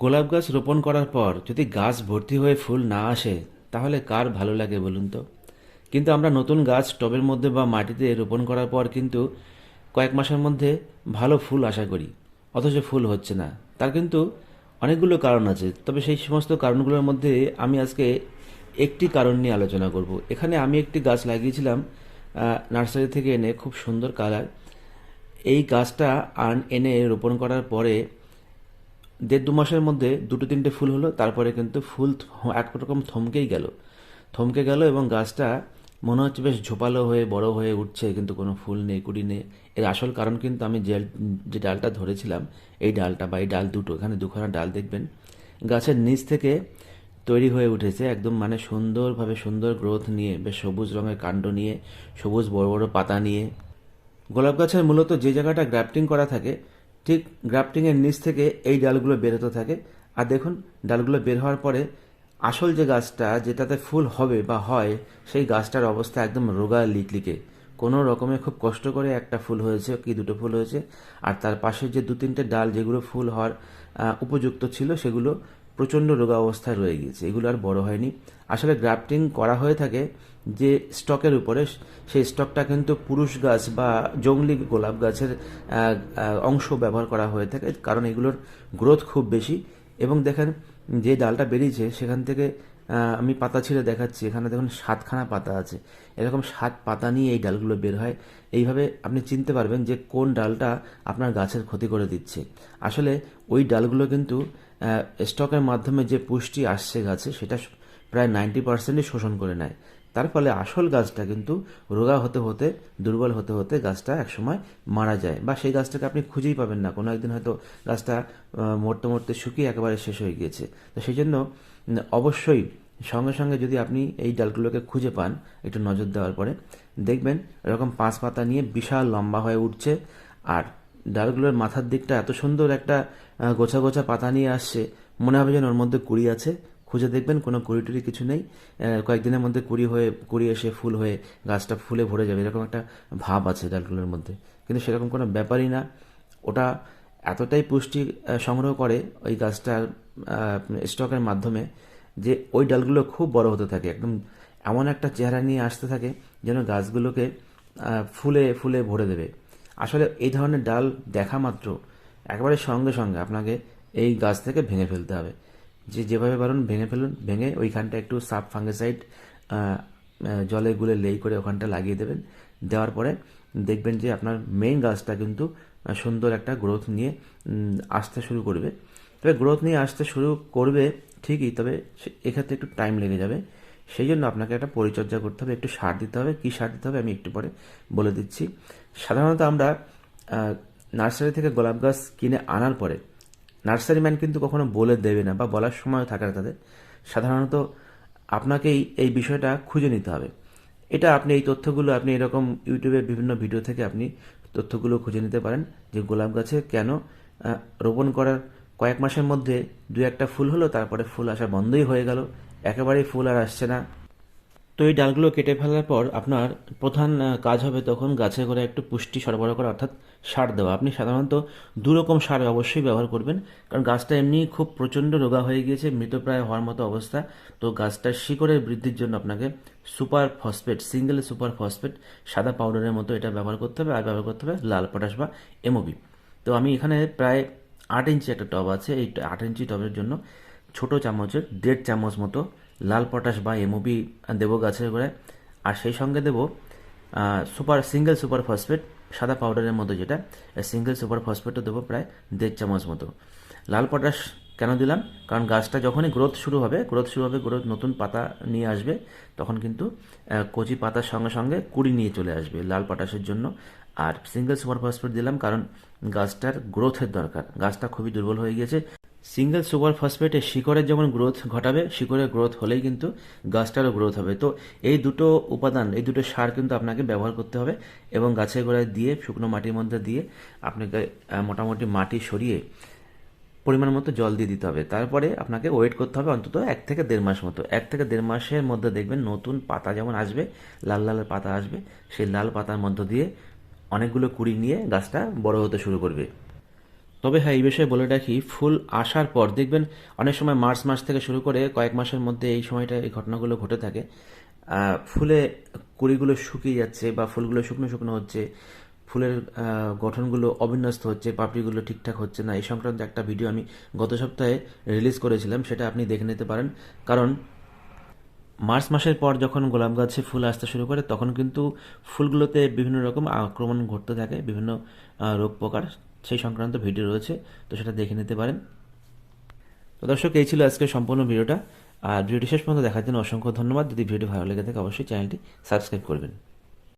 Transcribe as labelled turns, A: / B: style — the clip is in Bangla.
A: গোলাপ গাছ রোপণ করার পর যদি গাছ ভর্তি হয়ে ফুল না আসে, তাহলে কার ভালো লাগে বলুন তো? কিন্তু আমরা নতুন গাছ টবের মধ্যে বা মাটিতে রোপণ করার পর কিন্তু কয়েক মাসের মধ্যে ভালো ফুল আশা করি। অথচ ফুল হচ্ছে না। তার কিন্তু অনেকগুলো কারণ আছে। তবে সেই সমস্ত কারণগুলোর মধ্যে আমি আজকে একটি কারণ নিয়ে আলোচনা করব। এখানে আমি একটি গাছ লাগিয়েছিলাম নার্সারি থেকে এনে খুব সুন্দর কালার। এই গাছটা আন, এনে রোপণ করার পরে দেড় দু মাসের মধ্যে দুটো তিনটে ফুল হলো, তারপরে কিন্তু ফুল একরকম থমকেই গেল। থমকে গেল এবং গাছটা মনে হচ্ছে বেশ ঝোপালো হয়ে, বড় হয়ে উঠছে, কিন্তু কোনো ফুল নেই, কুড়ি নেই। এর আসল কারণ কিন্তু আমি যে যে ডালটা ধরেছিলাম, এই ডালটা বা এই ডাল দুটো, এখানে দুখানা ডাল দেখবেন। গাছের নিচ থেকে তৈরি হয়ে উঠেছে, একদম মানে সুন্দরভাবে সুন্দর গ্রোথ নিয়ে, বেশ সবুজ রঙের কাণ্ড নিয়ে, সবুজ বড় বড় পাতা নিয়ে। গোলাপ গাছের মূলত যে জায়গাটা গ্রাফটিং করা থাকে ঠিক গ্রাফটিংয়ের নিচ থেকে এই ডালগুলো বেরোতে থাকে। আর দেখুন, ডালগুলো বের হওয়ার পরে আসল যে গাছটা যেটাতে ফুল হবে বা হয়, সেই গাছটার অবস্থা একদম রোগা লিকলিকে। কোনো রকমে খুব কষ্ট করে একটা ফুল হয়েছে, কি দুটো ফুল হয়েছে। আর তার পাশে যে দু তিনটে ডাল যেগুলো ফুল হওয়ার উপযুক্ত ছিল, সেগুলো প্রচণ্ড রোগা অবস্থায় রয়ে গিয়েছে। এগুলো আর বড় হয়নি। আসলে গ্রাফটিং করা হয়ে থাকে যে স্টকের উপরে। সেই স্টকটা কিন্তু পুরুষ গাছ বা জংলি গোলাপ গাছের অংশ ব্যবহার করা হয়ে থাকে। কারণ এগুলোর গ্রোথ খুব বেশি। এবং দেখেন যে ডালটা বেরিয়েছে, সেখান থেকে আমি পাতা ছিঁড়ে দেখাচ্ছি। এখানে দেখুন সাতখানা পাতা আছে। এরকম সাত পাতা নিয়ে এই ডালগুলো বের হয়। এইভাবে আপনি চিনতে পারবেন যে কোন ডালটা আপনার গাছের ক্ষতি করে দিচ্ছে। আসলে ওই ডালগুলো কিন্তু স্টকের মাধ্যমে যে পুষ্টি আসছে গাছে, সেটা প্রায় নাইনটি পার্সেন্টই শোষণ করে নেয়। তার ফলে আসল গাছটা কিন্তু রোগা হতে হতে, দুর্বল হতে হতে গাছটা একসময় মারা যায়। বা সেই গাছটাকে আপনি খুঁজেই পাবেন না। কোনো একদিন হয়তো গাছটা মরতে মরতে শুকিয়ে একেবারে শেষ হয়ে গিয়েছে। তো সেই জন্য অবশ্যই সঙ্গে সঙ্গে যদি আপনি এই ডালগুলোকে খুঁজে পান, একটু নজর দেওয়ার পরে, দেখবেন এরকম পাঁচ পাতা নিয়ে বিশাল লম্বা হয়ে উঠছে। আর ডালগুলোর মাথার দিকটা এত সুন্দর একটা গোছা গোছা পাতা নিয়ে আসছে, মনে হবে যেন ওর মধ্যে কুড়ি আছে। খুঁজে দেখবেন, কোনো কুড়ি টুড়ি কিছু নেই। কয়েকদিনের মধ্যে কুড়ি হয়ে, কুড়ি এসে ফুল হয়ে গাছটা ফুলে ভরে যাবে, এরকম একটা ভাব আছে ডালগুলোর মধ্যে। কিন্তু সেরকম কোনো ব্যাপারই না। ওটা এতটাই পুষ্টি সংগ্রহ করে ওই গাছটার স্টকের মাধ্যমে যে ওই ডালগুলো খুব বড় হতে থাকে। একদম এমন একটা চেহারা নিয়ে আসতে থাকে যেন গাছগুলোকে ফুলে ফুলে ভরে দেবে। আসলে এই ধরনের ডাল দেখা মাত্র একেবারে সঙ্গে সঙ্গে আপনাকে এই গাছ থেকে ভেঙে ফেলতে হবে। যে যেভাবে পারুন ভেঙে ফেলুন, ভেঙে ওইখানটা একটু সাব ফাঙ্গিসাইড জলে গুলে লেই করে ওখানটা লাগিয়ে দেবেন। দেওয়ার পরে দেখবেন যে আপনার মেইন গাছটা কিন্তু সুন্দর একটা গ্রোথ নিয়ে আসতে শুরু করবে। তবে গ্রোথ নিয়ে আসতে শুরু করবে ঠিকই, তবে এক্ষেত্রে একটু টাইম লেগে যাবে। সেই জন্য আপনাকে একটা পরিচর্যা করতে হবে, একটু সার দিতে হবে। কী সার দিতে হবে আমি একটু পরে বলে দিচ্ছি। সাধারণত আমরা নার্সারি থেকে গোলাপ গাছ কিনে আনার পরে, নার্সারি ম্যান কিন্তু কখনো বলে দেবে না বা বলার সময় থাকে না তাদের। সাধারণত আপনাকেই এই বিষয়টা খুঁজে নিতে হবে। এটা আপনি এই তথ্যগুলো, আপনি এরকম ইউটিউবে বিভিন্ন ভিডিও থেকে আপনি তথ্যগুলো খুঁজে নিতে পারেন যে গোলাপ গাছে কেন রোপণ করার কয়েক মাসের মধ্যে দু একটা ফুল হলো, তারপরে ফুল আসা বন্ধই হয়ে গেল, একেবারেই ফুল আর আসছে না। তো এই ডালগুলো কেটে ফেলার পর আপনার প্রধান কাজ হবে তখন গাছে করে একটু পুষ্টি সরবরাহ করা, অর্থাৎ সার দেওয়া। আপনি সাধারণত দু রকম সার অবশ্যই ব্যবহার করবেন, কারণ গাছটা এমনি খুব প্রচণ্ড রোগা হয়ে গিয়েছে, মৃতপ্রায় হওয়ার মতো অবস্থা। তো গাছটার শিকড়ের বৃদ্ধির জন্য আপনাকে super phosphate, single super phosphate, সাদা পাউডারের মতো এটা ব্যবহার করতে হবে, আর ব্যবহার করতে হবে লাল পটাশ বা এমওবি তো আমি এখানে প্রায় আট ইঞ্চি একটা টব আছে, এই আট ইঞ্চি টবের জন্য ছোট চামচের, দেড় চামচ মতো লাল পটাশ বা এমওবি দেবো গাছের গোড়ায়। আর সেই সঙ্গে দেবো সুপার, সিঙ্গেল সুপার ফসফেট, সাদা পাউডারের মতো যেটা। সিঙ্গেল সুপার ফসফেটও দেবো প্রায় দেড় চামচ মতো। লাল পটাশ কেন দিলাম? কারণ গাছটা যখনই গ্রোথ শুরু হবে গ্রোথ শুরু হবে গ্রোথ নতুন পাতা নিয়ে আসবে, তখন কিন্তু কচি পাতার সঙ্গে সঙ্গে কুড়ি নিয়ে চলে আসবে লাল পটাশের জন্য। আর সিঙ্গেল সুপার ফসফেট দিলাম কারণ গাছটার গ্রোথের দরকার। গাছটা খুবই দুর্বল হয়ে গিয়েছে। সিঙ্গেল সুপার ফসফেটে শিকড়ের যেমন গ্রোথ ঘটাবে, শিকড়ের গ্রোথ হলেই কিন্তু গাছটারও গ্রোথ হবে। তো এই দুটো উপাদান, এই দুটো সার কিন্তু আপনাকে ব্যবহার করতে হবে এবং গাছের গোড়ায় দিয়ে, শুকনো মাটির মধ্যে দিয়ে আপনাকে মোটামুটি মাটি সরিয়ে পরিমাণ মতো জল দিয়ে দিতে হবে। তারপরে আপনাকে ওয়েট করতে হবে অন্তত এক থেকে দেড় মাস মতো। এক থেকে দেড় মাসের মধ্যে দেখবেন নতুন পাতা যেমন আসবে, লাল লাল পাতা আসবে, সেই লাল পাতার মধ্য দিয়ে অনেকগুলো কুড়ি নিয়ে গাছটা বড় হতে শুরু করবে। তবে হ্যাঁ এই বিষয়ে বলে রাখি, ফুল আসার পর, দেখবেন অনেক সময় মার্চ মাস থেকে শুরু করে কয়েক মাসের মধ্যে এই সময়টা, এই ঘটনাগুলো ঘটে থাকে। ফুলে কুড়িগুলো শুকিয়ে যাচ্ছে বা ফুলগুলো শুকনো শুকনো হচ্ছে, ফুলের গঠনগুলো অবিন্যস্ত হচ্ছে, পাপড়িগুলো ঠিকঠাক হচ্ছে না, এই সংক্রান্ত একটা ভিডিও আমি গত সপ্তাহে রিলিজ করেছিলাম, সেটা আপনি দেখে নিতে পারেন। কারণ মার্চ মাসের পর যখন গোলাপ গাছে ফুল আসতে শুরু করে, তখন কিন্তু ফুলগুলোতে বিভিন্ন রকম আক্রমণ ঘটতে থাকে, বিভিন্ন রোগ পোকার সেই সংক্রান্ত ভিডিও রয়েছে, তো সেটা দেখে নিতে পারেন। তো দর্শক, এই ছিল আজকে সম্পূর্ণ ভিডিওটা। আর ভিডিওটি শেষ পর্যন্ত দেখার জন্য অসংখ্য ধন্যবাদ। যদি ভিডিও ভালো লেগে থাকে, অবশ্যই চ্যানেলটি সাবস্ক্রাইব করবেন।